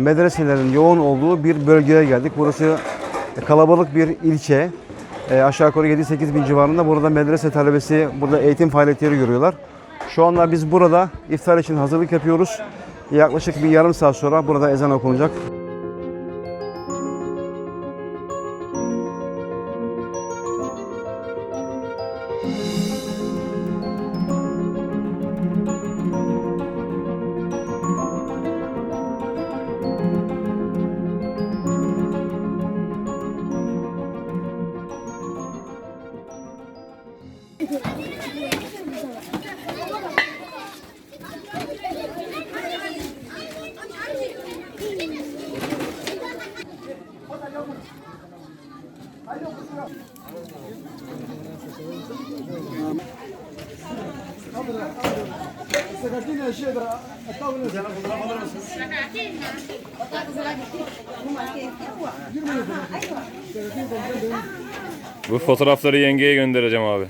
medreselerin yoğun olduğu bir bölgeye geldik. Burası kalabalık bir ilçe. E, aşağı yukarı 7-8 bin civarında burada medrese talebesi burada eğitim faaliyetleri görüyorlar. Şu anda biz burada iftar için hazırlık yapıyoruz. Yaklaşık bir yarım saat sonra burada ezan okunacak. Bu fotoğrafları yengeye göndereceğim abi.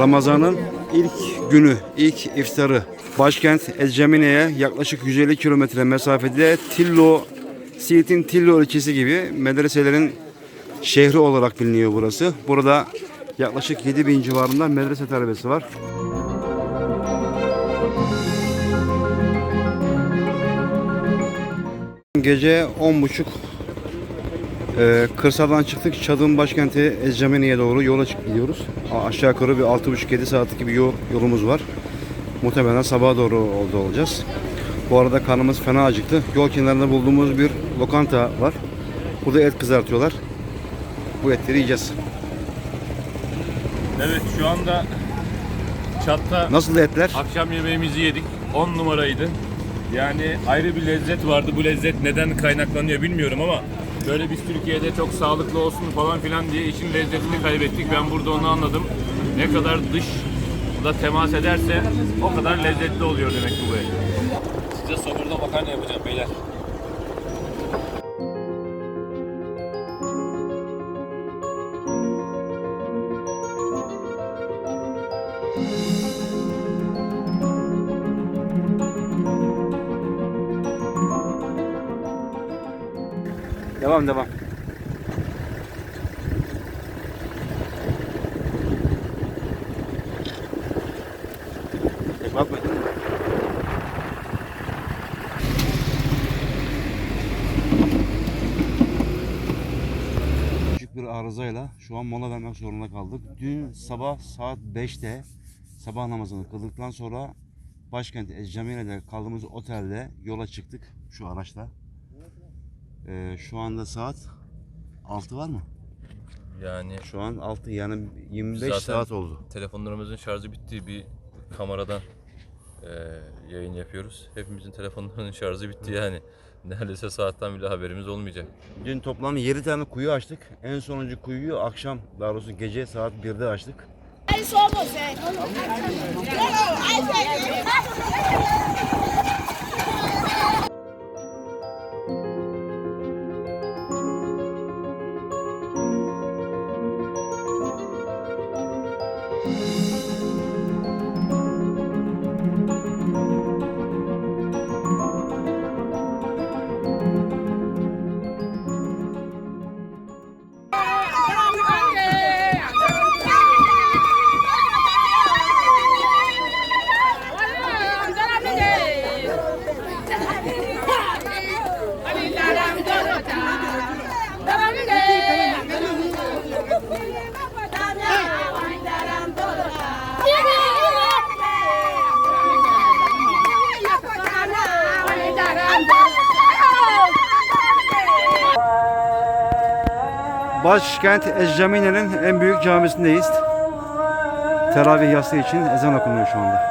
Ramazan'ın ilk günü, ilk iftarı. Başkent Ecemine'ye yaklaşık 150 kilometre mesafede Tillo, Siirt'in Tillo ilçesi gibi medreselerin şehri olarak biliniyor burası. Burada yaklaşık 7 bin civarında medrese talebesi var. Gece 10.30 ee, kırsaldan çıktık. Çadır'ın başkenti Ecemine'ye doğru yola gidiyoruz. Aşağı yukarı bir 6,5-7 saatlik bir yol, yolumuz var. Muhtemelen sabaha doğru orada olacağız. Bu arada karnımız fena acıktı. Yol kenarında bulduğumuz bir lokanta var. Burada et kızartıyorlar. Bu etleri yiyeceğiz. Evet şu anda çatta Nasıl etler? akşam yemeğimizi yedik. 10 numaraydı. Yani ayrı bir lezzet vardı. Bu lezzet neden kaynaklanıyor bilmiyorum ama böyle biz Türkiye'de çok sağlıklı olsun falan filan diye işin lezzetini kaybettik. Ben burada onu anladım. Ne kadar dış da temas ederse o kadar lezzetli oluyor demek ki bu et. Size somurda makarna yapacağım beyler. Devam devam. Küçük bir arızayla şu an mola vermek zorunda kaldık. Dün sabah saat 5'te sabah namazını kıldıktan sonra başkent Ecemine'de kaldığımız otelde yola çıktık şu araçla. Ee, şu anda saat 6 var mı? Yani Şu an 6 yani 25 Zaten- saat oldu. telefonlarımızın şarjı bitti. Bir kameradan eee, yayın yapıyoruz. Hepimizin telefonlarının şarjı bitti yani. Neredeyse saatten bile haberimiz olmayacak. Dün toplam 7 tane kuyu açtık. En sonuncu kuyuyu akşam daha doğrusu gece saat 1'de açtık. Ahí se- Başkent Ecemine'nin en büyük camisindeyiz. Teravih yası için ezan okunuyor şu anda.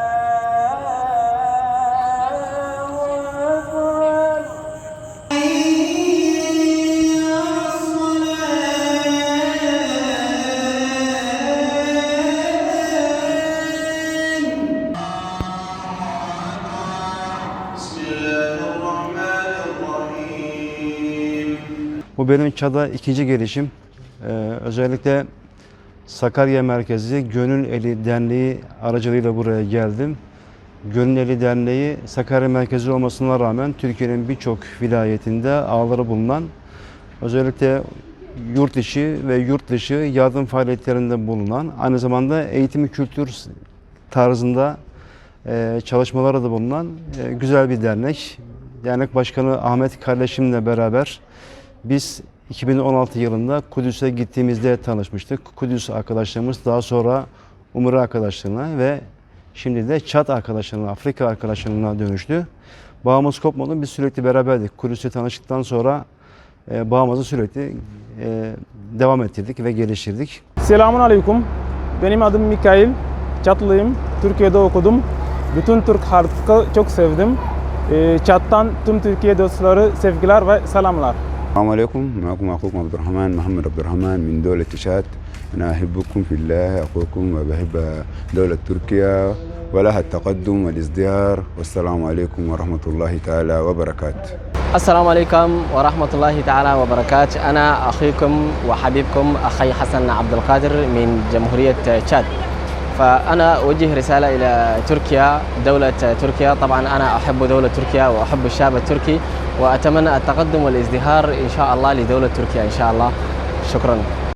Bu benim Çad'a ikinci gelişim. Ee, özellikle Sakarya merkezi Gönül Eli Derneği aracılığıyla buraya geldim. Gönül Eli Derneği Sakarya merkezi olmasına rağmen Türkiye'nin birçok vilayetinde ağları bulunan özellikle yurt içi ve yurt dışı yardım faaliyetlerinde bulunan aynı zamanda eğitimi kültür tarzında e, çalışmaları da bulunan e, güzel bir dernek. Dernek Başkanı Ahmet kardeşimle beraber biz 2016 yılında Kudüs'e gittiğimizde tanışmıştık. Kudüs arkadaşlarımız daha sonra Umre arkadaşlığına ve şimdi de Çat arkadaşlığına, Afrika arkadaşlığına dönüştü. Bağımız kopmadı. Biz sürekli beraberdik. Kudüs'te tanıştıktan sonra e, bağımızı sürekli e, devam ettirdik ve geliştirdik. Selamun Aleyküm. Benim adım Mikail. Çatlıyım. Türkiye'de okudum. Bütün Türk halkı çok sevdim. Ee, Çat'tan tüm Türkiye dostları sevgiler ve selamlar. السلام عليكم. معكم أخوكم عبد الرحمن محمد عبد الرحمن من دولة تشاد. أنا أحبكم في الله أخوكم وبحب دولة تركيا ولها التقدم والازدهار. والسلام عليكم ورحمة الله تعالى وبركاته. السلام عليكم ورحمة الله تعالى وبركاته. أنا أخيكم وحبيبكم أخي حسن عبد القادر من جمهورية تشاد. فأنا أوجه رسالة إلى تركيا دولة تركيا. طبعا أنا أحب دولة تركيا وأحب الشعب التركي وأتمنى التقدم والازدهار إن شاء الله لدولة تركيا إن شاء الله. شكرا.